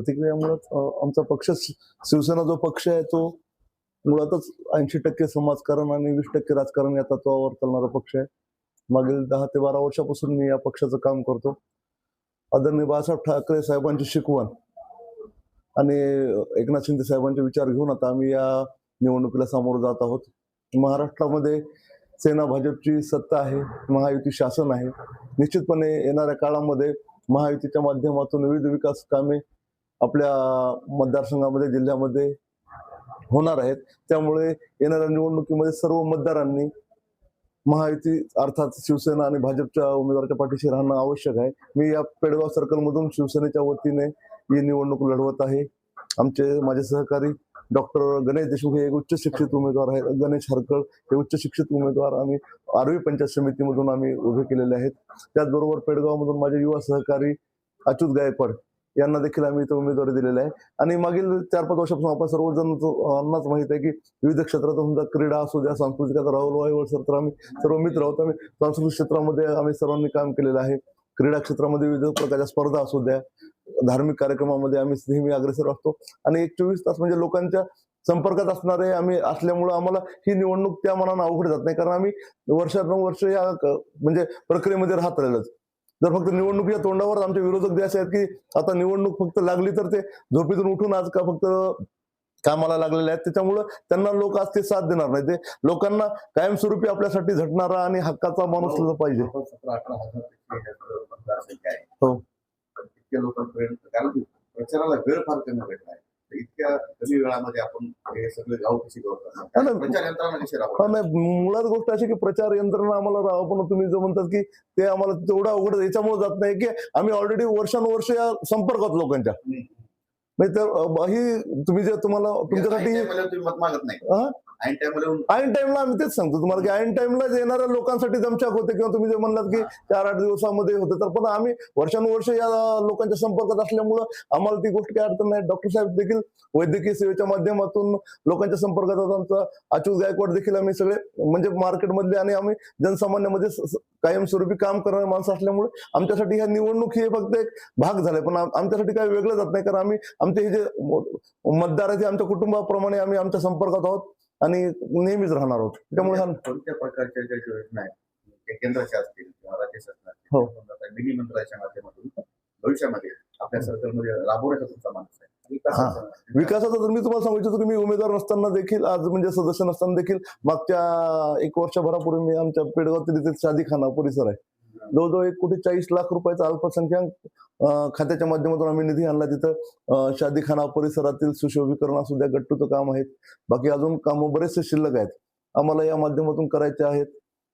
प्रतिक्रियामुळंच आमचा पक्ष शिवसेना जो पक्ष आहे तो मुळातच ऐंशी टक्के समाजकारण आणि वीस टक्के राजकारण या तत्वावर चालणारा पक्ष आहे. मागील दहा ते बारा वर्षापासून मी या पक्षाचं काम करतो. आदरणीय बाळासाहेब ठाकरे साहेबांची शिकवण आणि एकनाथ शिंदे साहेबांचे विचार घेऊन आता आम्ही या निवडणुकीला सामोरं जात आहोत. महाराष्ट्रामध्ये सेना भाजपची सत्ता आहे महायुती शासन आहे. निश्चितपणे येणाऱ्या काळामध्ये महायुतीच्या माध्यमातून विविध विकास कामे आपल्या मतदारसंघामध्ये जिल्ह्यामध्ये होणार आहेत. त्यामुळे येणाऱ्या निवडणुकीमध्ये सर्व मतदारांनी महायुती अर्थात शिवसेना आणि भाजपच्या उमेदवाराच्या पाठीशी राहणं आवश्यक आहे. मी या पेडगाव सर्कलमधून शिवसेनेच्या वतीने ही निवडणूक लढवत आहे. आमचे माझे सहकारी डॉक्टर गणेश देशमुख हे एक उच्च शिक्षित उमेदवार आहेत. गणेश हरकळ हे उच्च शिक्षित उमेदवार आम्ही आरवी पंचायत समितीमधून आम्ही उभे केलेले आहेत. त्याचबरोबर पेडगावमधून माझे युवा सहकारी अच्युत गायकवाड यांना देखील आम्ही इथं उमेदवारी दिलेली आहे. आणि मागील चार पाच वर्षापासून आपण सर्वजणांनाच माहीत आहे की विविध क्षेत्रात समजा क्रीडा असू द्या सांस्कृतिक राहुल वायवळ सर तर आम्ही सर्व मित्र आहोत. आम्ही सांस्कृतिक क्षेत्रामध्ये आम्ही सर्वांनी काम केलेलं आहे. क्रीडा क्षेत्रामध्ये विविध प्रकारच्या स्पर्धा असू द्या धार्मिक कार्यक्रमामध्ये आम्ही नेहमी अग्रेसर असतो. आणि एक चोवीस तास म्हणजे लोकांच्या संपर्कात असणारे आम्ही असल्यामुळं आम्हाला ही निवडणूक त्या मनानं अवघड जात नाही. कारण आम्ही वर्षानुवर्ष या म्हणजे प्रक्रियेमध्ये राहत राहिलोच. जर फक्त निवडणुकीच्या तोंडावर आमचे विरोधक जे असे आहेत की आता निवडणूक फक्त लागली तर ते झोपेतून उठून आज का फक्त कामाला लागलेले आहेत त्याच्यामुळं त्यांना लोक आज ते साथ देणार नाही. ते लोकांना कायमस्वरूपी आपल्यासाठी झटणारा आणि हक्काचा माणूस पाहिजे. हो. कारण की प्रचाराला वेळ फार कमी भेटला इतक्या कमी वेळामध्ये आपण हे सगळे गाव कशी करतो ना. प्रचार यंत्रणा कशी राबवतात नाही मुळात गोष्ट अशी की प्रचार यंत्रणा आम्हाला राहावं पण तुम्ही जो म्हणतात की ते आम्हाला तेवढं अवघड. याच्यामुळे जात नाही की आम्ही ऑलरेडी वर्षानुवर्ष या संपर्कात लोकांच्या. नाही तर ही तुम्ही जे तुम्हाला तुमच्यासाठी मत मागत नाही? ऐन टाइमला ऐन टाइमला आम्ही तेच सांगतो तुम्हाला की ऐन टाइमला येणाऱ्या लोकांसाठी जमचाक होते किंवा तुम्ही जे म्हणलात की चार आठ दिवसामध्ये होते तर पण आम्ही वर्षानुवर्ष या लोकांच्या संपर्कात असल्यामुळं आम्हाला ती गोष्ट काही अडचण नाही. डॉक्टर साहेब देखील वैद्यकीय सेवेच्या माध्यमातून लोकांच्या संपर्कात आमचा अच्युत गायकवाड देखील आम्ही सगळे म्हणजे मार्केटमधले आणि आम्ही जनसामान्यामध्ये कायमस्वरूपी काम करणारे माणसं असल्यामुळे आमच्यासाठी ह्या निवडणूक हे फक्त एक भाग झालाय. पण आमच्यासाठी काही वेगळं जात नाही. कारण आम्ही आमचे हे जे मतदार आहेत आमच्या कुटुंबाप्रमाणे आम्ही आमच्या संपर्कात आहोत. आणि नेहमीच राहणार आहोत त्यामुळे हा कोणत्या प्रकारच्या ज्या योजना आहेत? केंद्राच्या असतील किंवा राज्य हो. शासनाच्या मिनी मंत्रालयाच्या माध्यमातून भविष्यामध्ये आपल्या सर्कलमध्ये राबवण्याचा तुमचा मानस आहे. विकासाचा तर मी तुम्हाला सांगू इच्छितो की मी उमेदवार नसताना देखील आज म्हणजे सदस्य नसताना देखील मागच्या एक वर्षभरापूर्वी मी आमच्या पेडगाव तिथे शादीखाना परिसर आहे. जवळजवळ एक कोटी चाळीस लाख रुपयाचा अल्पसंख्याक खात्याच्या माध्यमातून आम्ही निधी आणला. तिथं शादीखाना परिसरातील सुशोभीकरण असू द्या गट्टूचं काम आहेत. बाकी अजून कामं बरेचसे शिल्लक आहेत. आम्हाला या माध्यमातून करायचे आहेत.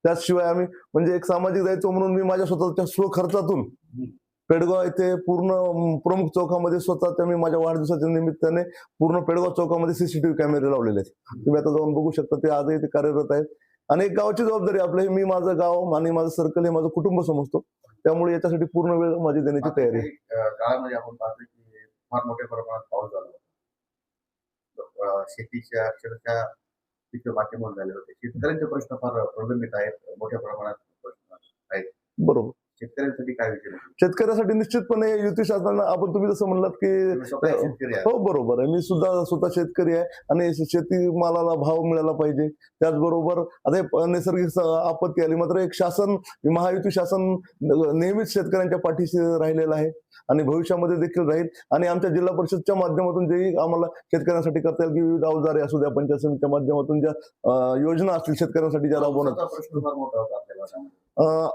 त्याचशिवाय आम्ही म्हणजे एक सामाजिक दायित्व म्हणून मी माझ्या स्वतःच्या स्वखर्चातून पेडगाव येथे पूर्ण प्रमुख चौकामध्ये स्वतः मी माझ्या वाढदिवसाच्या निमित्ताने पूर्ण पेडगाव चौकामध्ये सीसीटीव्ही कॅमेरे लावलेले आहेत. तुम्ही आता जाऊन बघू शकता ते आजही ते कार्यरत आहेत. आणि एक गावाची जबाबदारी आपलं हे मी माझं गाव आणि माझं सर्कल हे माझं कुटुंब समजतो. त्यामुळे याच्यासाठी पूर्ण वेळ माझी देण्याची तयारी आहे. की फार मोठ्या प्रमाणात पाऊस झाला शेतीच्या अक्षरशः पिकं बाकीमोल झाले होते. शेतकऱ्यांचे प्रश्न फार प्रलंबित आहेत. मोठ्या प्रमाणात प्रश्न बरोबर. शेतकऱ्यांसाठी काय विचार? शेतकऱ्यासाठी निश्चितपणे युती शासनानं आपण तुम्ही जसं म्हणलात की हो बरोबर आहे. मी सुद्धा स्वतः शेतकरी आहे आणि शेती मालाला भाव मिळाला पाहिजे. त्याचबरोबर आता नैसर्गिक आपत्ती आली. मात्र एक शासन महायुती शासन नेहमीच शेतकऱ्यांच्या पाठीशी राहिलेलं आहे. आणि भविष्यामध्ये देखील राहील. आणि आमच्या जिल्हा परिषदच्या माध्यमातून जेही आम्हाला शेतकऱ्यांसाठी करता येईल की विविध अवजारे असू द्या पंचायत समितीच्या माध्यमातून ज्या योजना असतील शेतकऱ्यांसाठी ज्या राबवण्यात.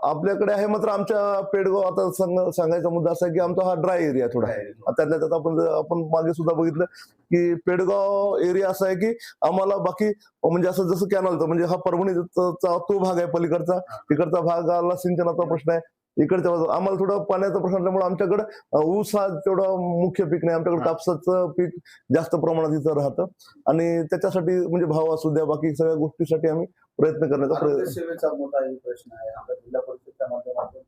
आपल्याकडे आहे मात्र आमच्या पेडगाव आता सांग- सांगायचा मुद्दा असा आहे की आमचा हा ड्राय एरिया थोडा. त्यातल्या त्यात आपण आपण मागे सुद्धा बघितलं की पेडगाव एरिया असा आहे की आम्हाला बाकी म्हणजे असं जसं कॅनलचं म्हणजे हा परभणीचा तो भाग आहे पलीकडचा. तिकडचा भागाला सिंचनाचा प्रश्न आहे. इकडच्या बाजूला आम्हाला थोडं पाण्याचा प्रश्न असल्यामुळे आमच्याकडे ऊस हा तेवढा मुख्य पीक नाही. आमच्याकडे. कापसाचं पीक जास्त प्रमाणात इथं राहतं. आणि त्याच्यासाठी म्हणजे भाव असू द्या बाकी सगळ्या गोष्टीसाठी आम्ही प्रयत्न करण्याचा प्रयत्न सेवेचा मोठा प्रश्न आहे. आपल्या जिल्हा परिषदच्या माध्यमातून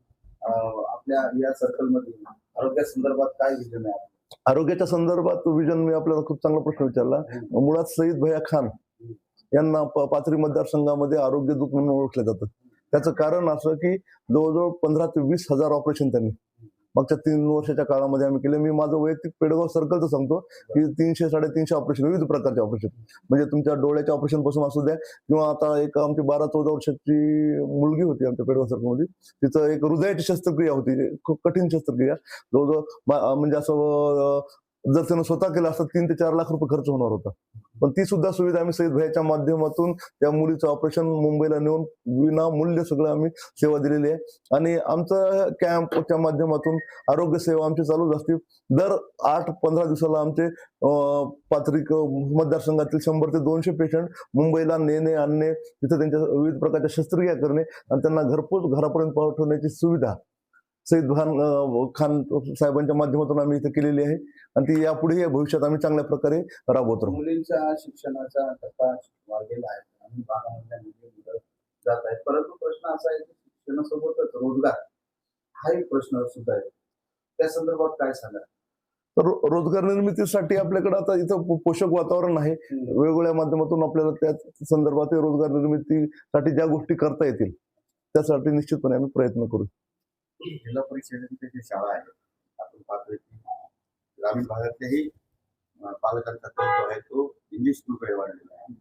आपल्या या सर्कलमध्ये आरोग्या संदर्भात काय विजन आहे आरोग्याच्या संदर्भात विजन मी आपल्याला खूप चांगला प्रश्न विचारला. मुळात सईद भैया खान यांना पाथरी मतदारसंघामध्ये आरोग्य दूत म्हणून ओळखलं जातं त्याचं कारण असं की जवळजवळ पंधरा ते वीस हजार ऑपरेशन त्यांनी. मागच्या तीन वर्षाच्या काळामध्ये आम्ही केले. मी माझं वैयक्तिक पेडगाव सर्कलचं सांगतो की तीनशे साडेतीनशे ऑपरेशन विविध प्रकारचे ऑपरेशन म्हणजे तुमच्या डोळ्याच्या ऑपरेशनपासून असू द्या किंवा आता एक आमची बारा चौदा वर्षाची मुलगी होती आमच्या पेडगाव सर्कलमध्ये तिचं एक हृदयाची शस्त्रक्रिया होती. खूप कठीण शस्त्रक्रिया. जवळजवळ म्हणजे असं जर त्यानं स्वतः केलं असतं तीन ते चार लाख रुपये खर्च होणार होता. पण ती सुद्धा सुविधा आम्ही सईद भाईच्या माध्यमातून त्या मुलीचं ऑपरेशन मुंबईला नेऊन विनामूल्य सगळं आम्ही सेवा दिलेली आहे. आणि आमचं कॅम्पच्या माध्यमातून आरोग्य सेवा आमची चालूच असते. दर आठ पंधरा दिवसाला आमचे पात्रिक मतदारसंघातील शंभर ते दोनशे पेशंट मुंबईला नेणे आणणे तिथे त्यांच्या विविध प्रकारच्या शस्त्रक्रिया करणे आणि त्यांना घरपोच घरापर्यंत पाठवण्याची सुविधा सईद खान खान साहेबांच्या माध्यमातून आम्ही इथे केलेली आहे. आणि ती यापुढेही भविष्यात आम्ही चांगल्या प्रकारे राबवत राहू. मुलींच्या शिक्षणाचा वाढलेला आहे. जात आहेत. परंतु प्रश्न असा आहे की शिक्षणासोबतच रोजगार हाही प्रश्न सुद्धा आहे. त्या संदर्भात काय सांगा तर रोजगार निर्मितीसाठी आपल्याकडे आता इथं पोषक वातावरण आहे. वेगवेगळ्या माध्यमातून आपल्याला त्या संदर्भात रोजगार निर्मितीसाठी ज्या गोष्टी करता येतील त्यासाठी निश्चितपणे आम्ही प्रयत्न करू. जिल्हा परिषदेच्या जी शाळा आहेत आपण पाहतोय की ग्रामीण भागातल्याही पालकांचा जो आहे तो इंग्लिश स्कूलकडे वाढलेला आहे.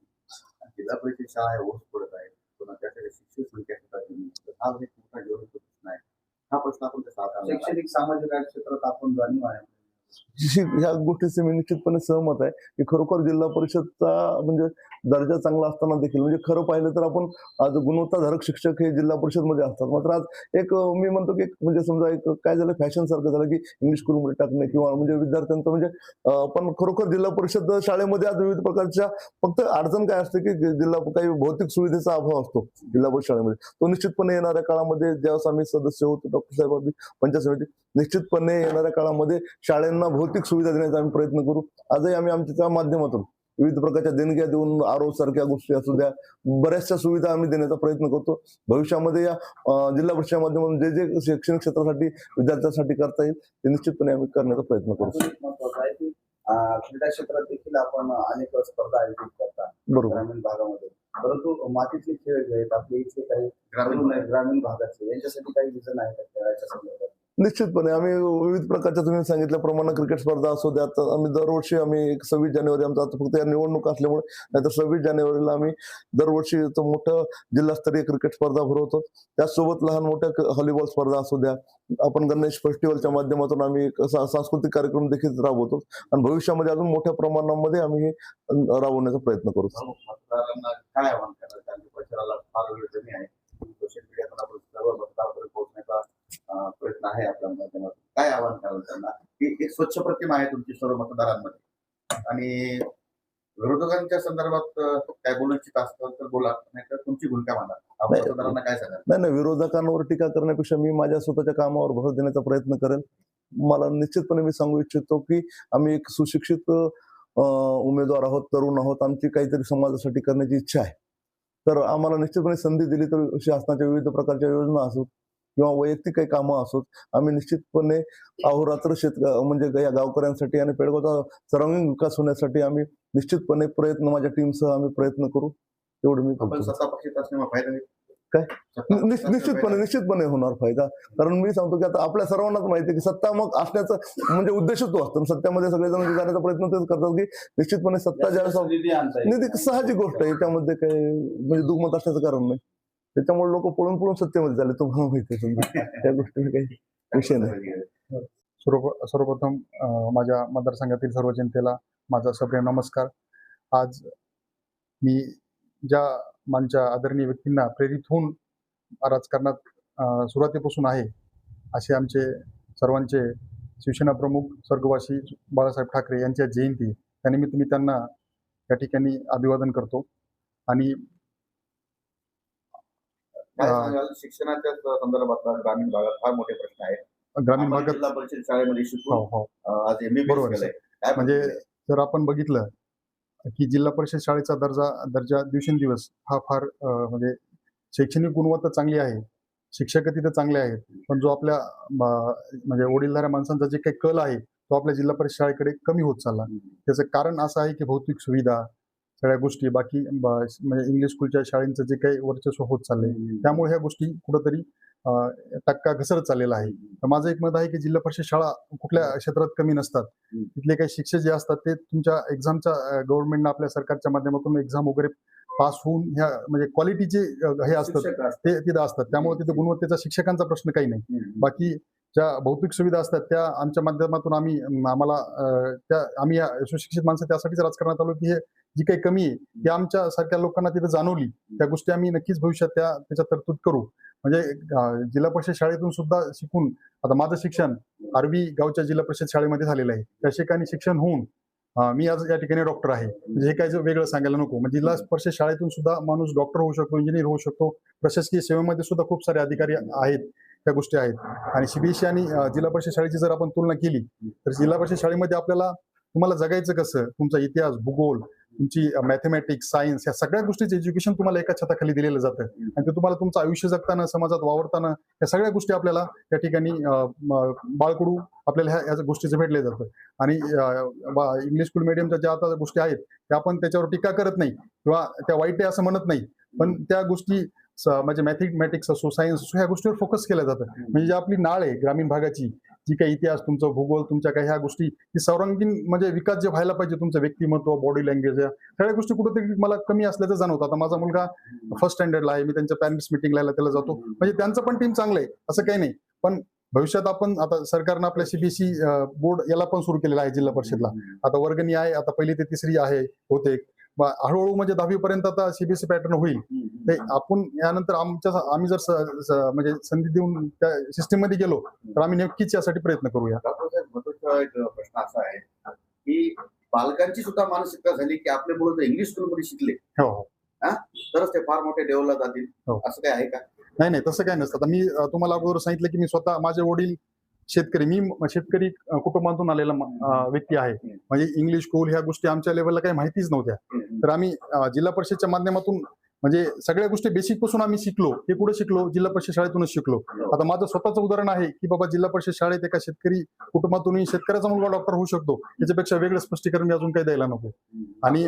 आणि जिल्हा परिषद शाळा आहे ओस पडत आहे. पुन्हा त्याकडे शिक्षक संख्या सुद्धा कमी तर हा एक मोठा ज्वलंत प्रश्न आहे. हा प्रश्न आपण कसा शैक्षणिक सामाजिक क्षेत्रात आपण जाणीव आहे. ह्या गोष्टीचे मी निश्चितपणे सहमत आहे की खरोखर जिल्हा परिषदचा म्हणजे दर्जा चांगला असताना देखील म्हणजे खरं पाहिलं तर आपण आज गुणवत्ताधारक शिक्षक हे जिल्हा परिषदमध्ये असतात. मात्र आज एक मी म्हणतो की म्हणजे समजा एक काय झालं फॅशन सारखं झालं की इंग्लिश स्कूलमध्ये टाकणे किंवा म्हणजे विद्यार्थ्यांचं म्हणजे पण खरोखर जिल्हा परिषद शाळेमध्ये आज विविध प्रकारच्या फक्त अडचण काय असते की जिल्हा काही भौतिक सुविधेचा अभाव असतो जिल्हा परिषद शाळेमध्ये तो निश्चितपणे येणाऱ्या काळामध्ये ज्यावेळेस आम्ही सदस्य होतो डॉक्टर साहेब पंचायत समिती निश्चितपणे येणाऱ्या काळामध्ये शाळांना भौतिक सुविधा देण्याचा आम्ही प्रयत्न करू. आजही आम्ही आमच्या माध्यमातून विविध प्रकारच्या देणग्या देऊन आरो सारख्या गोष्टी असू द्या बऱ्याचशा सुविधा आम्ही देण्याचा प्रयत्न करतो. भविष्यामध्ये या जिल्हा परिषद माध्यमातून जे जे शैक्षणिक क्षेत्रासाठी विद्यार्थ्यांसाठी करता येईल ते निश्चितपणे आम्ही करण्याचा प्रयत्न करू. अजून एक महत्वाचं आहे की अं, क्रीडा क्षेत्रात देखील आपण अनेक स्पर्धा आयोजित करता बरोबर. ग्रामीण भागामध्ये. परंतु मातीतले खेळ जे आहेत आपले इथले काही ग्रामीण ग्रामीण भागातले. यांच्यासाठी काही विजन आहे का खेळाच्या संदर्भात? निश्चितपणे. आम्ही विविध प्रकारच्या तुम्ही सांगितल्याप्रमाणे क्रिकेट स्पर्धा असू द्या. आम्ही दरवर्षी आम्ही एक सव्वीस जानेवारी आमचा आता फक्त या निवडणूक असल्यामुळे नाहीतर सव्वीस जानेवारीला आम्ही दरवर्षी मोठं जिल्हास्तरीय क्रिकेट स्पर्धा भरवतो. त्याचसोबत लहान मोठ्या हॉलीबॉल स्पर्धा असू द्या. आपण गणेश फेस्टिवलच्या माध्यमातून आम्ही सांस्कृतिक कार्यक्रम देखील राबवतो. आणि भविष्यामध्ये अजून मोठ्या प्रमाणामध्ये आम्ही हे राबवण्याचा प्रयत्न करू. भाऊ, काय आव्हान प्रयत्न आहे आपल्या माध्यमातून. काय आव्हान कराल त्यांना? ही एक स्वच्छ प्रतिमा आहे तुमची सर्व मतदारांमध्ये. आणि विरोधकांच्या संदर्भात काय बोलू इच्छित असतं तर बोला. नाही तर तुमची भूमिका मांडा. मतदारांना काय सांगाल? नाही नाही विरोधकांवर टीका करण्यापेक्षा मी माझ्या स्वतःच्या कामावर भर देण्याचा प्रयत्न करेन मला निश्चितपणे मी सांगू इच्छितो की आम्ही एक सुशिक्षित उमेदवार आहोत तरुण आहोत. आमची काहीतरी समाजासाठी करण्याची इच्छा आहे. तर आम्हाला निश्चितपणे संधी दिली तर शासनाच्या विविध प्रकारच्या योजना असोत किंवा वैयक्तिक काही कामं असोत आम्ही निश्चितपणे अहोरात्र शेत म्हणजे या गावकऱ्यांसाठी आणि पेडगावचा सर्वांगीण विकास होण्यासाठी आम्ही निश्चितपणे प्रयत्न माझ्या टीमसह आम्ही प्रयत्न करू. एवढं मी काय? निश्चितपणे निश्चितपणे होणार फायदा. कारण मी सांगतो की आता आपल्या सर्वांनाच माहिती आहे की सत्ता मग असण्याचं म्हणजे उद्देशच तो असतो. सत्यामध्ये सगळेजण जाण्याचा प्रयत्न तेच करतात की निश्चितपणे सत्ता ज्यावेळेस जास्त निधी साहजिक गोष्ट आहे त्यामध्ये काही म्हणजे दुःखमत असण्याचं कारण नाही. त्याच्यामुळे लोक पळून पळून सत्तेमध्ये झाले तुम्हाला माहिती आहे समजा. त्या गोष्टी काही विषय नाही. सर्व सर्वप्रथम माझ्या मतदारसंघातील सर्व जनतेला माझा सप्रेम नमस्कार. आज मी ज्या माझ्या आदरणीय व्यक्तींना प्रेरित होऊन राजकारणात सुरुवातीपासून आहे असे आमचे सर्वांचे शिवसेना प्रमुख स्वर्गवासी बाळासाहेब ठाकरे यांच्या जयंती त्यानिमित्त मी त्यांना या ठिकाणी अभिवादन करतो. आणि काय अं, सांगाल? शिक्षणाच्या संदर्भातला ग्रामीण भागात फार मोठे प्रश्न आहेत. ग्रामीण आपण भागात जिल्हा परिषद शाळेमध्ये हो शिकून हो अं, आज एम बरोबर केलंय. आहे. काय म्हणजे म्हणजे जर आपण बघितलं की जिल्हा परिषद शाळेचा दर्जा दर्जा दिवसेंदिवस हा फार अं, म्हणजे शैक्षणिक गुणवत्ता चांगली आहे शिक्षक तिथे चांगले आहेत पण जो आपल्या म- म्हणजे वडीलधाऱ्या माणसांचा जे काही कल आहे तो आपल्या जिल्हा परिषद शाळेकडे कमी होत चालला. त्याचं कारण असं आहे की भौतिक सुविधा सगळ्या गोष्टी बाकी म्हणजे इंग्लिश स्कूलच्या शाळेंचं जे काही वर्चस्व होत चाललंय त्यामुळे ह्या गोष्टी कुठंतरी टक्का घसरत चाललेला आहे. तर माझं एक मत आहे की जिल्हा परिषद शाळा कुठल्या क्षेत्रात कमी नसतात. तिथले काही शिक्षक जे असतात ते तुमच्या एक्झामच्या गव्हर्नमेंटनं आपल्या सरकारच्या माध्यमातून एक्झाम वगैरे पास होऊन ह्या म्हणजे क्वालिटीचे हे असतात. ते तिथं असतात. त्यामुळे तिथे गुणवत्तेचा शिक्षकांचा प्रश्न काही नाही. बाकी ज्या भौतिक सुविधा असतात त्या आमच्या माध्यमातून आम्ही आम्हाला त्या आम्ही या सुशिक्षित माणसं त्यासाठीच राजकारणात आलो की हे जी काही कमी आहे ती आमच्या सारख्या लोकांना तिथं जाणवली. त्या गोष्टी आम्ही नक्कीच भविष्यात त्या त्याच्या तरतूद करू. म्हणजे जिल्हा परिषद शाळेतून सुद्धा शिकून आता माझं शिक्षण आरवी गावच्या जिल्हा परिषद शाळेमध्ये झालेलं आहे. त्या ठिकाणी शिक्षण होऊन मी आज या ठिकाणी डॉक्टर आहे. म्हणजे हे काय वेगळं सांगायला नको. म्हणजे जिल्हा परिषद शाळेतून सुद्धा माणूस डॉक्टर होऊ शकतो इंजिनियर होऊ शकतो. प्रशासकीय सेवेमध्ये सुद्धा खूप सारे अधिकारी आहेत. त्या गोष्टी आहेत. आणि सीबीएसई आणि जिल्हा परिषद शाळेची जर आपण तुलना केली तर जिल्हा परिषद शाळेमध्ये आपल्याला तुम्हाला जगायचं कसं? तुमचा इतिहास भूगोल तुमची मॅथमॅटिक्स सायन्स या सगळ्या गोष्टीचं एज्युकेशन तुम्हाला एका छताखाली दिलेलं जातं. आणि ते तुम्हाला तुमचं आयुष्य जगताना समाजात वावरताना या सगळ्या गोष्टी आपल्याला त्या ठिकाणी बाळकडू आपल्याला ह्या या गोष्टीचं भेटले जातं. आणि बा- इंग्लिश स्कूल मिडियमच्या ज्या आता गोष्टी आहेत त्या आपण त्याच्यावर टीका करत नाही किंवा त्या वाईट आहे असं म्हणत नाही. पण त्या गोष्टी म्हणजे मॅथमॅटिक्स असो सायन्स असो ह्या गोष्टीवर फोकस केलं जातं. म्हणजे जी आपली नाळ आहे ग्रामीण भागाची जी काही इतिहास तुमचा भूगोल तुमच्या काही ह्या गोष्टी सर्वांगीण म्हणजे विकास जे व्हायला पाहिजे तुमचं व्यक्तिमत्व बॉडी लँग्वेज या सगळ्या गोष्टी कुठेतरी मला कमी असल्याचं जाणवतं आता माझा मुलगा फर्स्ट स्टँडर्डला आहे मी त्यांच्या पॅरेंट्स मिटिंगला त्याला जातो. म्हणजे त्यांचं पण टीम चांगलं आहे असं काही नाही. पण भविष्यात आपण आता सरकारनं आपल्या सीबीएसई बोर्ड याला पण सुरू केलेलं आहे जिल्हा परिषदला. आता वर्गणी आहे आता पहिली ते तिसरी आहे होते हळूहळू म्हणजे दहावी पर्यंत आता सीबीएसई पॅटर्न होईल. ते आपण यानंतर आमच्या आम्ही जर म्हणजे संधी देऊन त्या सिस्टीममध्ये गेलो तर आम्ही नक्कीच यासाठी प्रयत्न करूया. प्रश्न असा आहे. की पालकांची सुद्धा मानसिकता झाली की आपले मुलं जर इंग्लिश स्कूलमध्ये शिकले. हो हो. तरच ते फार मोठे डेव्हलप जातील. हो. असं काय आहे का? नाही नाही तसं काय नसतं. मी तुम्हाला अगोदर सांगितलं की मी स्वतः माझे वडील शेतकरी मी शेतकरी कुटुंबातून आलेला व्यक्ती आहे. म्हणजे इंग्लिश स्कूल ह्या गोष्टी आमच्या लेवलला काही माहितीच नव्हत्या. तर आम्ही जिल्हा परिषदच्या माध्यमातून म्हणजे सगळ्या गोष्टी बेसिकपासून आम्ही शिकलो. हे कुठे शिकलो? जिल्हा परिषद शाळेतूनच शिकलो. आता माझं स्वतःचं उदाहरण आहे की बाबा जिल्हा परिषद शाळेत एका शेतकरी कुटुंबातूनही शेतकऱ्याचा मुलगा डॉक्टर होऊ शकतो. याच्यापेक्षा वेगळं स्पष्टीकरण मी अजून काही द्यायला नको. आणि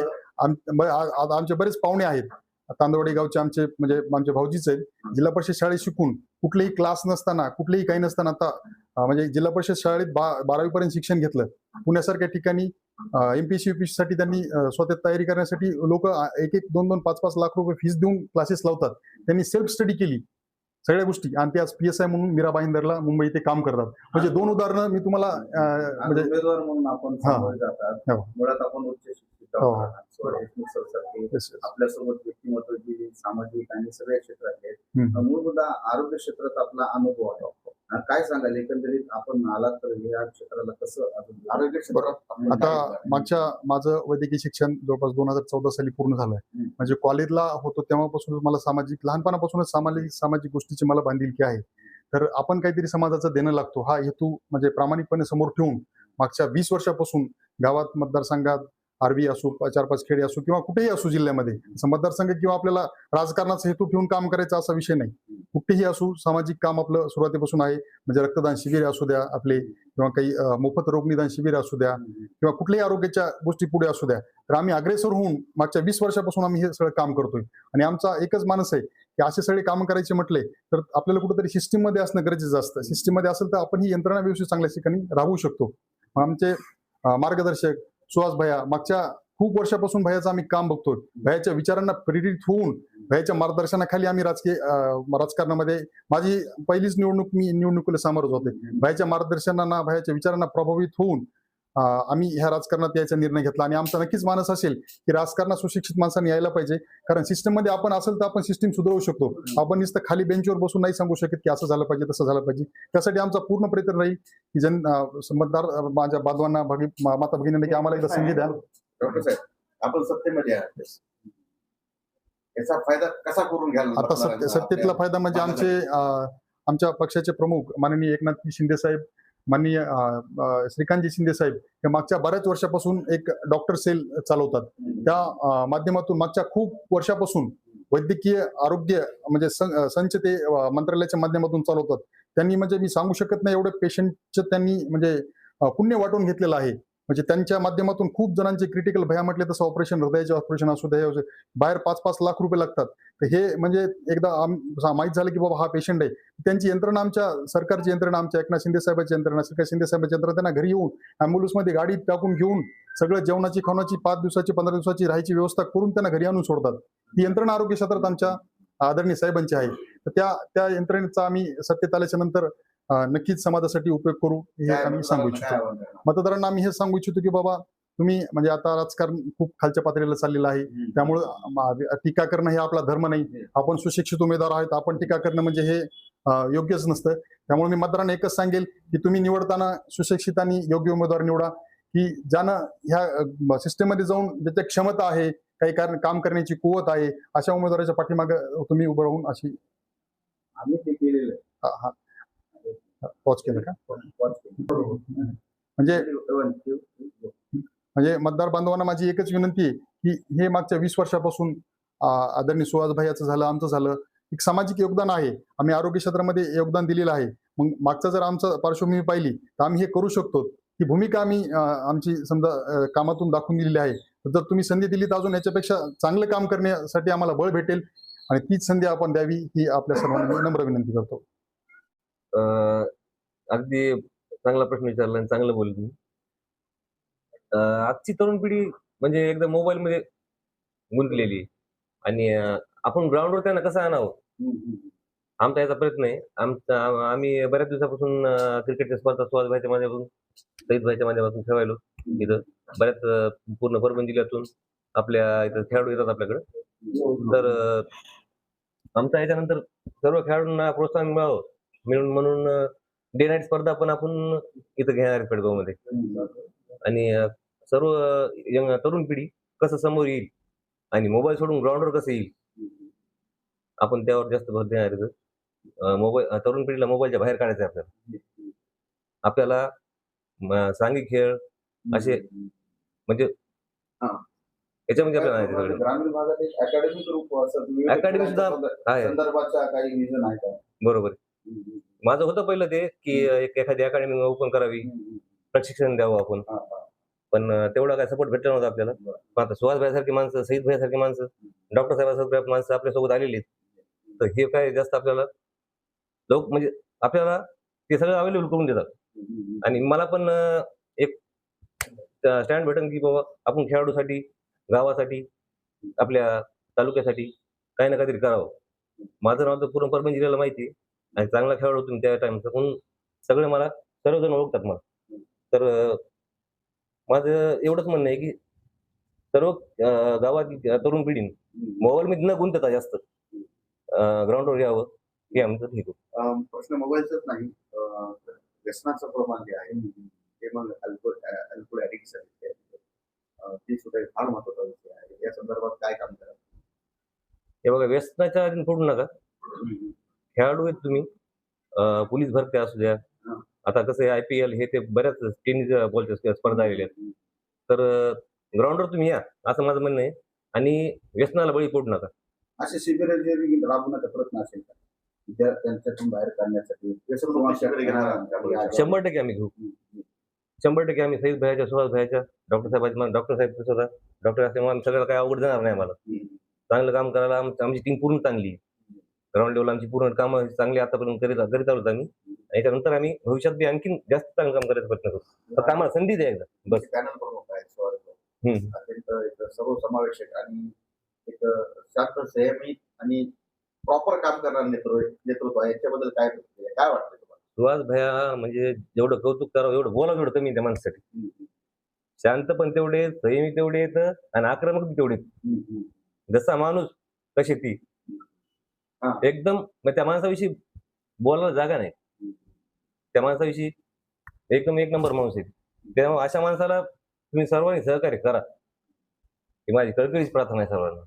आमचे बरेच पाहुणे आहेत. तांदवाडी गावचे आमचे म्हणजे आमचे भाऊजीच आहेत. जिल्हा परिषद शाळेत शिकून कुठलेही क्लास नसताना कुठलेही काही नसताना आता म्हणजे जिल्हा परिषद शाळेत बारावी पर्यंत शिक्षण घेतलं. पुण्यासारख्या ठिकाणी एमपीसी युपीसी साठी त्यांनी स्वतः तयारी करण्यासाठी लोक एक एक दोन दोन पाच पाच लाख रुपये फीस देऊन क्लासेस लावतात. त्यांनी सेल्फ स्टडी केली. सगळ्या गोष्टी. आणि ते आज पी एस आय म्हणून मीरा भाईंदरला मुंबई ते काम करतात. म्हणजे दोन उदाहरणं मी तुम्हाला म्हणजे आपण हा. आपल्यासोबत व्यक्तिमत्वाची सामाजिक आणि सगळ्या क्षेत्रातले. हम्म. मूळ मुद्दा आरोग्य क्षेत्रात आपला अनुभव आहे काय सांगाल एकंदरीत आपण आलात तर या क्षेत्राला कसं आरोग्य क्षेत्रात आता? मागच्या माझं वैद्यकीय शिक्षण जवळपास दोन हजार चौदा साली पूर्ण झालंय. म्हणजे कॉलेजला होतो तेव्हापासूनच मला सामाजिक लहानपणापासूनच सामाजिक सामाजिक गोष्टीची मला बांधिलकी आहे तर आपण काहीतरी समाजाचं देणं लागतो हा हेतू म्हणजे प्रामाणिकपणे समोर ठेवून मागच्या वीस वर्षापासून गावात मतदारसंघात आरबी असो चार पाच खेडे असो किंवा कुठेही असो जिल्ह्यामध्ये. मतदारसंघ किंवा आपल्याला राजकारणाचा हेतू ठेवून काम करायचा असा विषय नाही. कुठेही असू सामाजिक काम आपलं सुरुवातीपासून आहे. म्हणजे रक्तदान शिबिर असू द्या आपले किंवा काही मोफत रोगनिदान शिबिर असू द्या किंवा कुठल्याही आरोग्याच्या गोष्टी पुढे असू द्या. तर आम्ही अग्रेसर होऊन मागच्या वीस वर्षापासून आम्ही हे सगळं काम करतोय. आणि आमचा एकच मानस आहे की असे सगळे काम करायचे म्हटले तर आपल्याला कुठेतरी सिस्टीममध्ये असणं गरजेचं असतं. सिस्टीममध्ये असेल तर आपण ही यंत्रणा व्यवस्थित चांगल्या ठिकाणी राहू शकतो. आमचे मार्गदर्शक सुहास भैया मागच्या खूप वर्षापासून भैयाचं आम्ही काम बघतोय. भैयाच्या विचारांना प्रेरित होऊन भैयाच्या मार्गदर्शनाखाली आम्ही राजकीय राजकारणामध्ये माझी पहिलीच निवडणूक मी निवडणुकीला सामोरच होते भयाच्या मार्गदर्शनांना भयाच्या विचारांना प्रभावित होऊन आम्ही ह्या राजकारणात यायचा निर्णय घेतला आणि आमचा नक्कीच मानस असेल की राजकारणात सुशिक्षित माणसांनी यायला पाहिजे. कारण सिस्टममध्ये आपण असेल तर आपण सिस्टीम सुधारू शकतो. आपण नुसतं खाली बेंचवर बसून नाही सांगू शकत की असं झालं पाहिजे तसं झालं पाहिजे. त्यासाठी आमचा पूर्ण प्रयत्न राहील की जन मतदार माझ्या बांधवांना भगी माता भगिनींना की आम्हाला एकदा संधी द्या. डॉक्टर साहेब आपण सत्तेमध्ये याचा फायदा कसा करून घ्याल? आता सत्तेतला फायदा म्हणजे आमचे आमच्या पक्षाचे प्रमुख माननीय एकनाथ शिंदे साहेब माननीय श्रीकांतजी शिंदे साहेब हे मागच्या बऱ्याच वर्षापासून एक डॉक्टर सेल चालवतात. त्या माध्यमातून मागच्या खूप वर्षापासून वैद्यकीय आरोग्य म्हणजे संच ते मंत्रालयाच्या माध्यमातून चालवतात. त्यांनी म्हणजे मी सांगू शकत नाही एवढे पेशंटचे त्यांनी म्हणजे पुण्य वाटून घेतलेलं आहे. म्हणजे त्यांच्या माध्यमातून खूप जणांचे क्रिटिकल भया म्हटले तसं ऑपरेशन हृदयाचे ऑपरेशन असू दे बाहेर पाच पाच लाख रुपये लागतात. तर हे म्हणजे एकदा माहीत माहीत झालं की बाबा हा पेशंट आहे. त्यांची यंत्रणा आमच्या सरकारची यंत्रणा आमच्या एकनाथ शिंदे साहेबांची यंत्रणा सरकार शिंदे साहेबांची यंत्रणा त्यांना घरी येऊन ॲम्ब्युलन्समध्ये गाडी टाकून घेऊन सगळं जेवणाची खाण्याची पाच दिवसाची पंधरा दिवसाची राहायची व्यवस्था करून त्यांना घरी आणून सोडतात. ही यंत्रणा आरोग्य क्षेत्रात आमच्या आदरणीय साहेबांची आहे. तर त्या त्या यंत्रणेचा आम्ही सत्तेत आल्याच्यानंतर नक्कीच समाजासाठी उपयोग करू हे आम्ही सांगू इच्छितो? मतदारांना आम्ही हे सांगू इच्छितो की बाबा तुम्ही म्हणजे आता राजकारण खूप खालच्या पातळीला चाललेलं आहे. त्यामुळं टीका करणं हे आपला धर्म नाही. आपण सुशिक्षित उमेदवार आहेत आपण टीका करणं म्हणजे हे योग्यच नसतं. त्यामुळे मी मतदारांना एकच सांगेल की तुम्ही निवडताना सुशिक्षित आणि योग्य उमेदवार निवडा की ज्यानं ह्या सिस्टममध्ये जाऊन ज्याच्या क्षमता आहे काही कारण काम करण्याची कुवत आहे अशा उमेदवाराच्या पाठीमागे तुम्ही उभं राहून अशी आम्ही ते केलेलं आहे. पॉज केलं का? म्हणजे म्हणजे मतदार बांधवांना माझी एकच विनंती आहे की हे मागच्या वीस वर्षापासून आदरणीय सुहास याचं झालं आमचं झालं एक सामाजिक योगदान आहे. आम्ही आरोग्य क्षेत्रामध्ये योगदान दिलेलं आहे. मग मागचा जर आमचं पार्श्वभूमी पाहिली तर आम्ही हे करू शकतो. ही भूमिका आम्ही आमची समजा कामातून दाखवून दिलेली आहे. जर तुम्ही संधी दिली तर अजून याच्यापेक्षा चांगलं काम करण्यासाठी आम्हाला बळ भेटेल. आणि तीच संधी आपण द्यावी ही आपल्या सर्वांना नम्र विनंती करतो. अगदी चांगला प्रश्न विचारला आणि चांगलं बोलले तुम्ही. आजची तरुण पिढी म्हणजे एकदम मोबाईल मध्ये गुंतलेली आणि आपण ग्राउंडवर त्यांना कसं आणावं? आमचा याचा प्रयत्न आहे. आमचा आम्ही बऱ्याच दिवसापासून क्रिकेटच्या स्पर्धा सुहास भाईच्या माध्यमातून सईद भाईच्या माध्यमातून ठेवायलो इथं बऱ्याच पूर्ण परभणी जिल्ह्यातून आपल्या इथं खेळाडू येतात आपल्याकडे. तर आमचा याच्यानंतर सर्व खेळाडूंना प्रोत्साहन मिळावं. मिळून म्हणून डे नाईट स्पर्धा पण आपण इथं घेणार आहे पेडगावमध्ये. आणि सर्व यंग तरुण पिढी कसं समोर येईल आणि मोबाईल सोडून ग्राउंडवर कसं येईल? आपण त्यावर जास्त भर देणार. मोबाईल तरुण पिढीला मोबाईलच्या बाहेर काढायचं आहे आपल्याला. आपल्याला सांघिक खेळ असे म्हणजे. याच्यामध्ये आपल्याला ग्रामीण भागात एक विविध Academy सुद्धा आहे. बरोबर. माझं होतं पहिलं ते की एक एखादी अकॅडमी ओपन करावी. प्रशिक्षण द्यावं आपण. पण तेवढा काय सपोर्ट भेटला नव्हता आपल्याला. पण आता सुहास भाईसारखी माणसं सईद भाईसारखी माणसं डॉक्टर साहेबांसारखी माणसं आपल्यासोबत आलेली तर हे काय जास्त आपल्याला लोक म्हणजे आपल्याला ते सगळं अवेलेबल करून देतात. आणि मला पण एक स्टँड भेटेल की बाबा आपण खेळाडूसाठी गावासाठी आपल्या तालुक्यासाठी काही ना काहीतरी करावं. माझं नाव तर पूर्ण परभणी जिल्ह्याला माहिती आहे. आणि चांगला खेळाडू होतो त्या टाइमचा म्हणून सगळे मला सर्वजण ओळखतात मला. तर माझं एवढंच म्हणणं आहे की सर्व गावातील तरुण पिढीने मोबाईल मध्ये न गुंतता जास्त. ग्राउंडवर यावं हे आमचं ठीक प्रश्न मोबाईलचाच नाही. व्यसनाचं प्रमाण जे आहे ते मग अल्कोहोल अल्कोहोल ते सुद्धा एक फार महत्त्वाचा विषय आहे. या संदर्भात काय काम करा हे बघा व्यसनाच्या आधी पडू नका. खेळाडू आहेत तुम्ही. पोलीस भरती असू द्या. आता कसं आहे आय पी एल हे ते बऱ्याच टेनिस बॉलच्या स्पर्धा आलेल्या आहेत. तर ग्राउंडवर तुम्ही या असं माझं म्हणणं आहे. आणि व्यसनाला बळी पडू नका. असे शिबिर राबवण्याचा प्रयत्न असेल का विद्यार्थ्यांच्यातून बाहेर काढण्यासाठी. शंभर टक्के आम्ही. घेऊ. शंभर टक्के आम्ही सईद भाईच्या सुहास भाईच्या डॉक्टर साहेबांच्या डॉक्टर साहेब सुद्धा डॉक्टर आम्ही सगळ्याला काही अवघड जाणार नाही आम्हाला. चांगलं काम करायला आम- आमची टीम पूर्ण चांगली आहे. ग्राउंड लेवल आमची पूर्ण कामं चांगली आतापर्यंत करीत करीत आहोत आम्ही. याच्यानंतर आम्ही भविष्यात बी आणखीन जास्त चांगलं काम करायचा प्रयत्न करू. फक्त आम्हाला संधी द्या एकदा. बस. हम्म. अत्यंत एक सर्वसमावेशक आणि एक शांत संयमी आणि प्रॉपर काम करणारं नेतृत्व नेतृत्व आहे. याच्याबद्दल काय? काय वाटतं तुम्हाला? सुहास भया म्हणजे जेवढं कौतुक करावं एवढं बोला तेवढं कमी त्या माणसासाठी. शांत पण तेवढे संयमी तेवढे येतं आणि आक्रमक तेवढे. जसा माणूस कशी ती. एकदम मग त्या माणसाविषयी बोलायला जागा नाही. त्या माणसाविषयी एकदम एक नंबर माणूस आहे. त्यामुळे अशा माणसाला तुम्ही सर्वांनी सहकार्य करा. ही माझी कळकळीची प्रार्थना आहे सर्वांना.